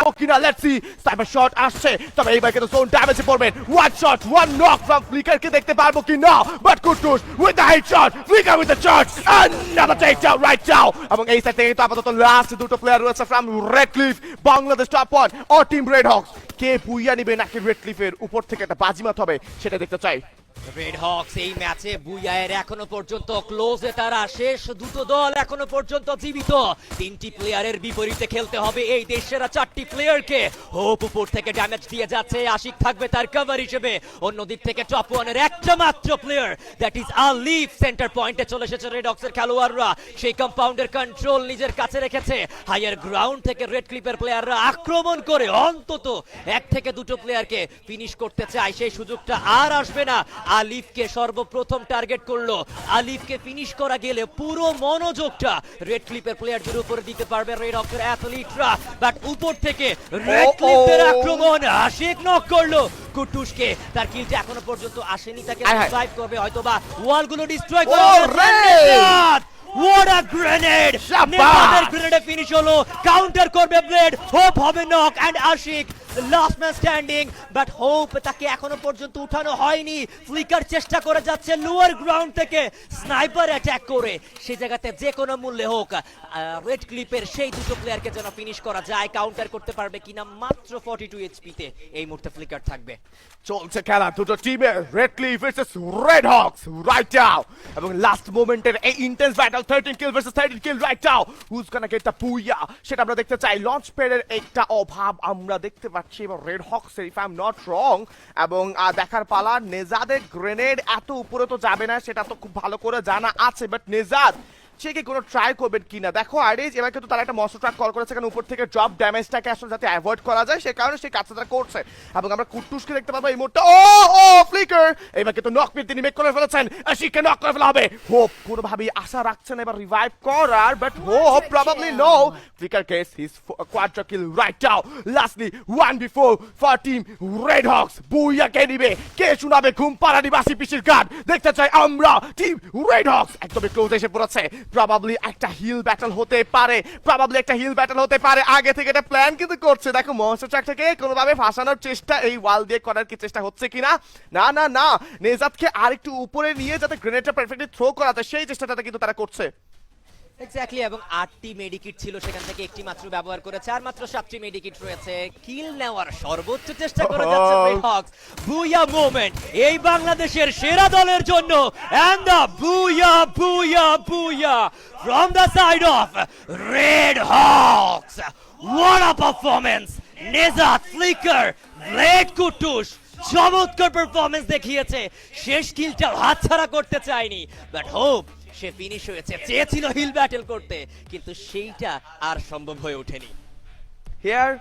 পাবো কিনা let's see cyber shot আসছে। তবে এইবার কিন্তু জোন ড্যামেজে পড়বেন। One shot one knock from ফ্লিকারকে দেখতে পারব কি না? But Kutus with the headshot Flicker with the shot another takedown right now. এবং এই সাইড থেকে কিন্তু আপাতত লাস্ট দুটো প্লেয়ার রয়েছে from Red Cliff Bangladesh top one O team red Hawks কে পুইয়া নিবে নাকি রেড ক্লিফের উপর থেকে একটা বাজিমাত হবে, সেটা দেখতে চাই। রেড হক্স এই ম্যাচে বুইয়ায়ের এখনও পর্যন্ত ক্লোজে তারা শেষ। দুটো দল এখনও পর্যন্ত জীবিত। তিনটি প্লেয়ারের বিপরীতে খেলতে হবে এই দেশের চারটি প্লেয়ারকে হোপ উপর থেকে ড্যামেজ দিয়ে যাচ্ছে। আশিক থাকবে তার কভার হিসেবে। অন্য দিক থেকে টপ ওয়ানের একটা মাত্র player that is Alif centre পয়েন্টে চলে এসেছে রেড হক্সের খেলোয়াড়রা। সেই কম্পাউন্ডের কন্ট্রোল নিজের কাছে রেখেছে। হাইয়ার গ্রাউন্ড থেকে রেড ক্লিপের প্লেয়াররা আক্রমণ করে অন্তত এক থেকে দুটো প্লেয়ারকে ফিনিশ করতে চায়। সেই সুযোগটা আর আসবে না। আলিফকে সর্বপ্রথম টার্গেট করল। আলিফকে ফিনিশ করা গেলে পুরো মনোযোগটা রেড ক্লিপের প্লেয়ারদের উপরে দিতে পারবে রেড হকের অ্যাথলিটরা বাট উপর থেকে রেড ক্লিপের. আক্রমণ আশিক নক করল। কুটুসকে তার কিলটা এখনও পর্যন্ত আসেনি তাকে। রিভাইভ করবে হয়তোবা। ওয়ালগুলো ডিস্ট্রয় করে রে! What a grenade! নেপালের গ্রেনেডে ফিনিশ হলো। কাউন্টার করবে ব্লেড হোপ হবে knock and Ashik last man standing but Hope তাকে এখনও পর্যন্ত উঠানো হয়নি। ফ্লিকার চেষ্টা করে যাচ্ছে লোয়ার গ্রাউন্ড থেকে। স্নাইপার অ্যাটাক করে। সেই জায়গাতে যে কোনো মূল্যে হোক রেড ক্লিপের সেই দুটো প্লেয়ারকে যেন ফিনিশ করা যায় কাউন্টার করতে পারবে কিনা মাত্র 42 এইচপিতে এই মুহূর্তে ফ্লিকার থাকবে। চলছে খেলা। দুটো টিমের Red Cliff versus Red Hawks right now এবং লাস্ট মোমেন্টের এই intense battle 13 kill versus 13 kill right now who's gonna get the booyah সেটা আমরা দেখতে চাই। লঞ্চ প্যাডের একটা অভাব আমরা দেখতে পাচ্ছি। এবার Red Hawk if not wrong এবং দেখার পালা, নেজাদের গ্রেনেড এত উপরে তো যাবে না, সেটা তো খুব ভালো করে জানা আছে। বাট নেজাদ সে কি কোনো ট্রাই করবেন কিনা? দেখো আইডিজ এবার কিন্তু তারা একটা মস্ত ট্রাক কল করেছে, কারণ উপর থেকে ড্রপ ড্যামেজটাকে আসলে যাতে অ্যাভয়েড করা যায়, সে কারণে সেই কাজটা তারা করছে। এবং আমরা কুট্টুসকে দেখতে পাবো এই মুহূর্তে। ও ও ফ্লিকার এবার কিন্তু নক পিট তিনি মেক করে ফেলেছেন। আশিককে নক করে ফেলা হবে। হোপ কোনোভাবেই আশা রাখছেন এবার রিভাইভ করার but Hope probably no Flicker case his quadra kill right now lastly one before for team Red Hawks booyah কে নিবে? কে শোনাবে? ঘুম পাড়া নিবাসী পিসির গান দেখতে চাই আমরা টিম রেড হক্স একদমই ক্লোজ এসে পড়েছে। প্রবাবলি একটা হিল ব্যাটল হতে পারে। প্রবাবলি একটা হিল ব্যাটল হতে পারে। আগে থেকে এটা প্ল্যান কিন্তু করছে। দেখো মনস্টার ট্রাকটাকে কোনোভাবে ফাঁসানোর চেষ্টা, এই ওয়াল দিয়ে করার কি চেষ্টা হচ্ছে কিনা? না না না। নেজাদকে আরেকটু উপরে নিয়ে যাতে গ্রেনেডটা পারফেক্টলি থ্রো করা যায়, সেই চেষ্টাটা কিন্তু তারা করছে। এক্স্যাক্টলি এবং আটটি মেডিকিট ছিল সেখান থেকে একটি মাত্র ব্যবহার করেছে আর মাত্র সাতটি মেডিকিট রয়েছে। কিল নেওয়ার সর্বোচ্চ চেষ্টা করে যাচ্ছে Oh. হক্স বুয়া মোমেন্ট এই বাংলাদেশের সেরা দলের জন্য। And the booyah booyah booyah. From the side of Red Hawks what a performance Nejat Flicker Blade Kutus চমৎকার পারফরম্যান্স দেখিয়েছে। শেষ কিলটা হাতছাড়া করতে চায়নি। বাট হোপ সে ফিনিশ হয়েছে। চেয়েছিল হিল ব্যাটেল করতে কিন্তু সেইটা আর সম্ভব হয়ে ওঠেনি। হিয়ার